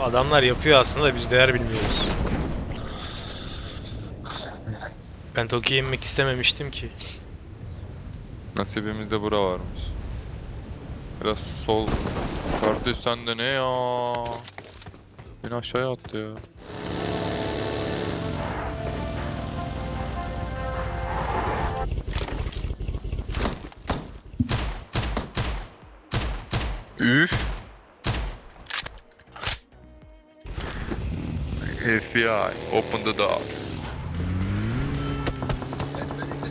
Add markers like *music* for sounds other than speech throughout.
Adamlar yapıyor aslında biz değer bilmiyoruz. Ben Tokyo'ya inmek istememiştim ki. Nasibimizde bura varmış. Biraz sol. Kardeş sende ne ya? Beni aşağıya attı ya. Üf. FBI, open the door.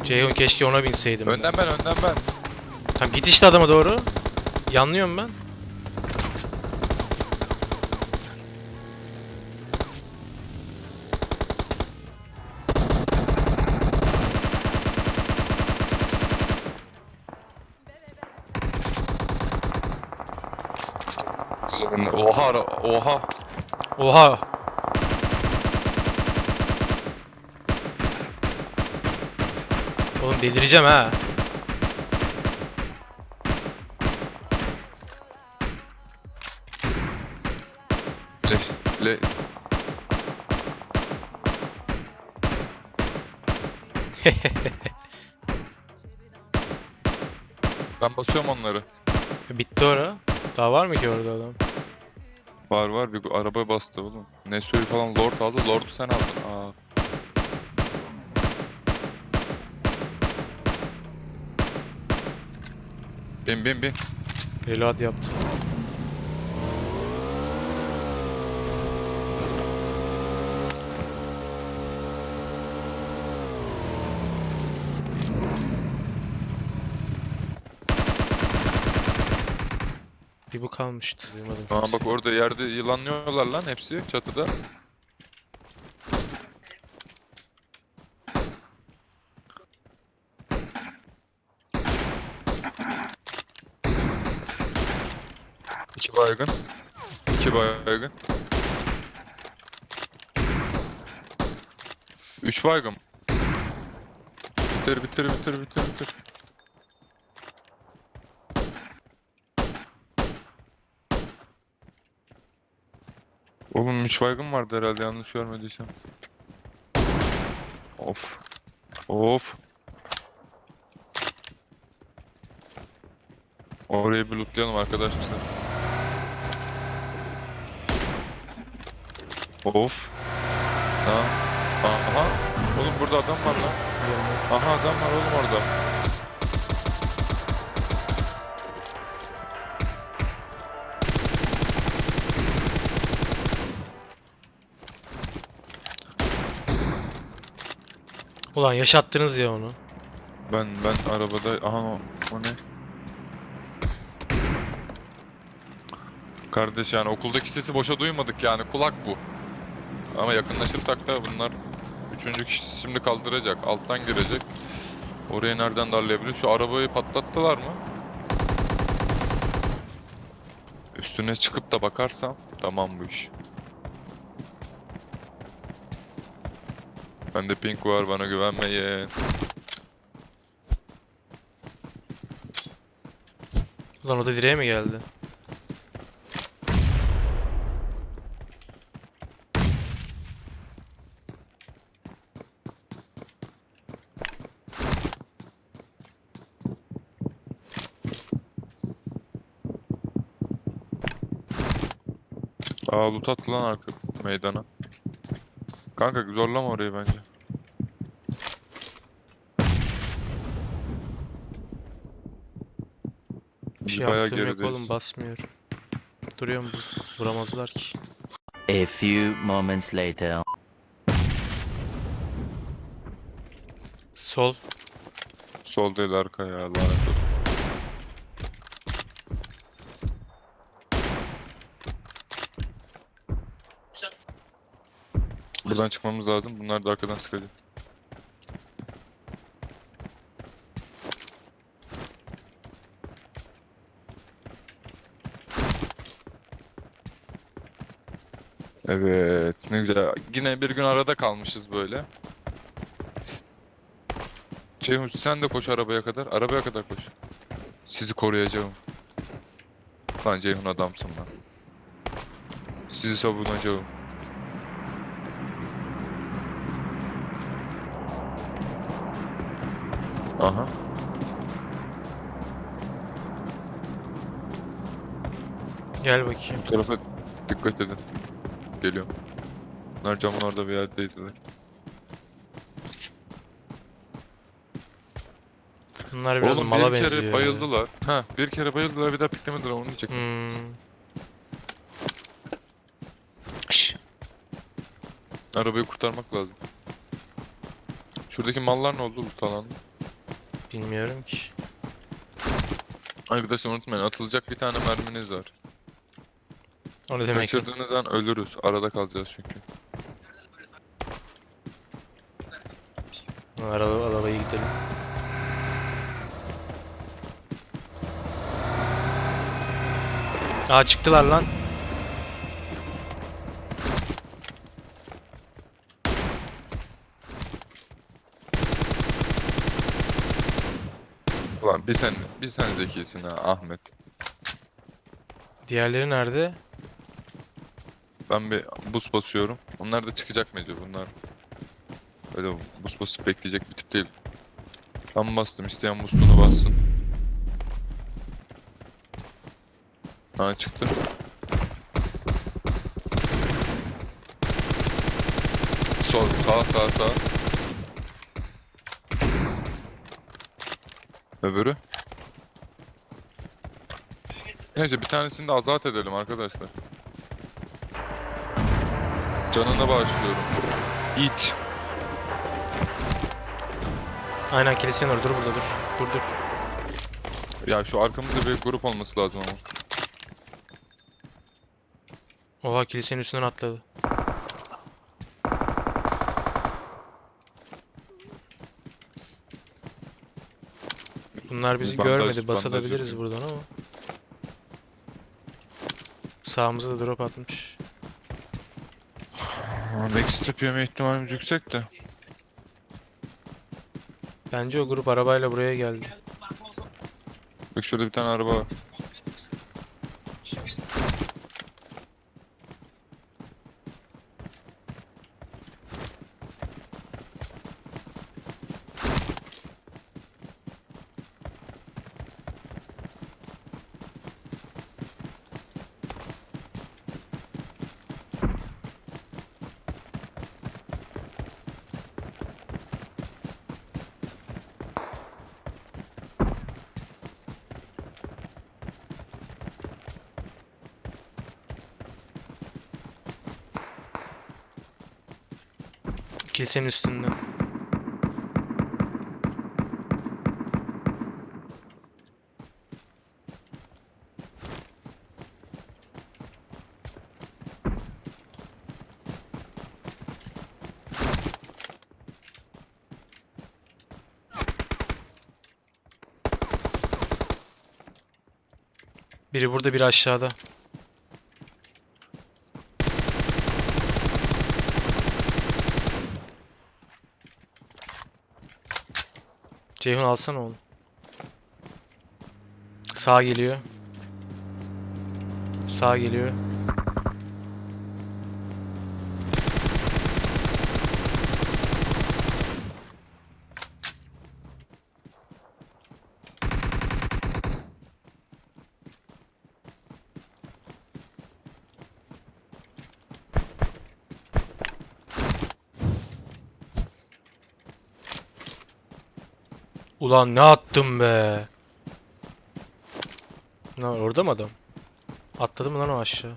Ceyhun keşke ona binseydim. Önden ben, önden ben. Tamam git işte adama doğru. Yanlıyorum ben. Oha, oha. Oha. Oğlum delireceğim ha. Leş, le... *laughs* ben basıyorum onları. Bitti ora. Daha var mı ki orada adam? Var var bir araba bastı oğlum. Neso'yu falan Lord aldı. Lord'u sen aldın. Aa. Bin bin bin. Reload yaptı. Bir bu kalmıştı. Duymadım. Aa kimseyi. bak orada yerde yılanlıyorlar lan hepsi çatıda. İki baygın. İki baygın. Üç baygın. Bitir bitir bitir bitir bitir. Oğlum 3 baygın vardı herhalde yanlış görmediysem. Of. Of. Orayı bir lootlayalım arkadaşlar. Of. Tamam. Aha. Oğlum burada adam var lan. Aha adam var oğlum orada. Ulan yaşattınız ya onu. Ben ben arabada aha o, o ne? Kardeş yani okuldaki sesi boşa duymadık yani kulak bu. Ama yakınlaşırsak da bunlar üçüncü kişi şimdi kaldıracak, alttan girecek. Orayı nereden darlayabilir? Şu arabayı patlattılar mı? Üstüne çıkıp da bakarsam tamam bu iş. Bende pink var bana güvenmeyin. Ulan o da direğe mi geldi? Aa loot attı lan arka meydana. Kanka zorlama orayı bence. Bir şey bayağı yaptığım yok gerideyiz. oğlum basmıyor. Duruyorum bu. Vuramazlar ki. A few moments later. Sol. Sol değil arka ya lanet olsun. Buradan çıkmamız lazım. Bunlar da arkadan sıkacak. Evet, ne güzel. Yine bir gün arada kalmışız böyle. Ceyhun sen de koş arabaya kadar. Arabaya kadar koş. Sizi koruyacağım. Lan Ceyhun adamsın lan. Sizi savunacağım. Aha. Gel bakayım. Bu tarafa dikkat edin. Geliyorum. Bunlar camın orada bir yerdeydiler. Bunlar biraz Oğlum mala bir kere benziyor. bayıldılar. Ha bir kere bayıldılar bir daha piklemediler onu diyecek. Hmm. Arabayı kurtarmak lazım. Şuradaki mallar ne oldu loot? Bilmiyorum ki. Arkadaşlar unutmayın atılacak bir tane merminiz var. O ne demek? Kaçırdığınız an ölürüz. Arada kalacağız çünkü. Araba, arabaya gidelim. Aa çıktılar lan. Ulan bir sen, bir sen zekisin ha Ahmet. Diğerleri nerede? Ben bir buz basıyorum. Onlar da çıkacak mecbur bunlar. Öyle buz basıp bekleyecek bir tip değil. Ben bastım. isteyen buzluğunu bassın. Ha çıktı. Sol, sağ, sağ, sağ. Öbürü. Neyse bir tanesini de azat edelim arkadaşlar. Canına bağışlıyorum. İt. Aynen orada. Dur burada dur. Dur dur. Ya şu arkamızda bir grup olması lazım ama. Oha kilisenin üstünden atladı. Bunlar bizi Bandaj- görmedi. bandaj Basabiliriz yapıyorum. buradan ama. Sağımıza da drop atmış. Backstep yeme ihtimalimiz yüksek de. Bence o grup arabayla buraya geldi. Bak şurada bir tane araba var. Kilisenin üstünden. Biri burada, biri aşağıda. Ceyhun alsana oğlum. Sağ geliyor. Sağ geliyor. Ulan ne attım be. Var, orada mı adam? Atladı mı lan o aşağı?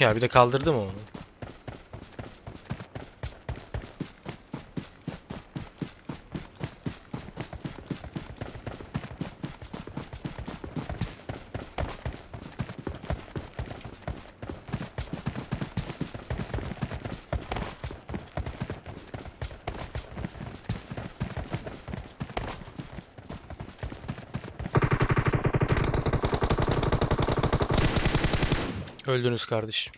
Ya bir de kaldırdı mı onu? Öldünüz kardeşim.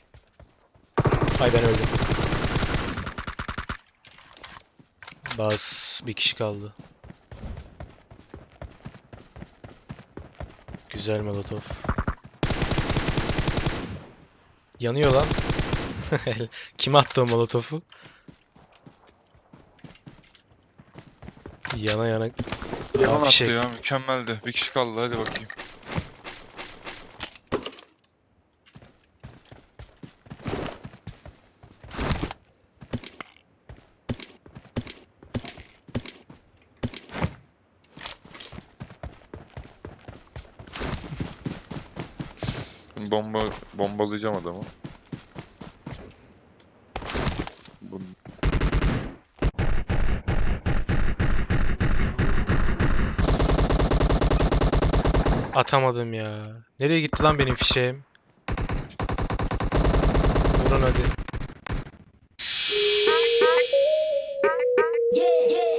Ay ben öldüm. Bas bir kişi kaldı. Güzel molotof. Yanıyor lan. *laughs* Kim attı o molotofu? Yana yana. Yalan Abi attı şey- ya mükemmeldi. Bir kişi kaldı hadi bakayım. Şimdi bomba bombalayacağım adamı. Atamadım ya. Nereye gitti lan benim fişeğim? Vurun hadi. Yeah, yeah.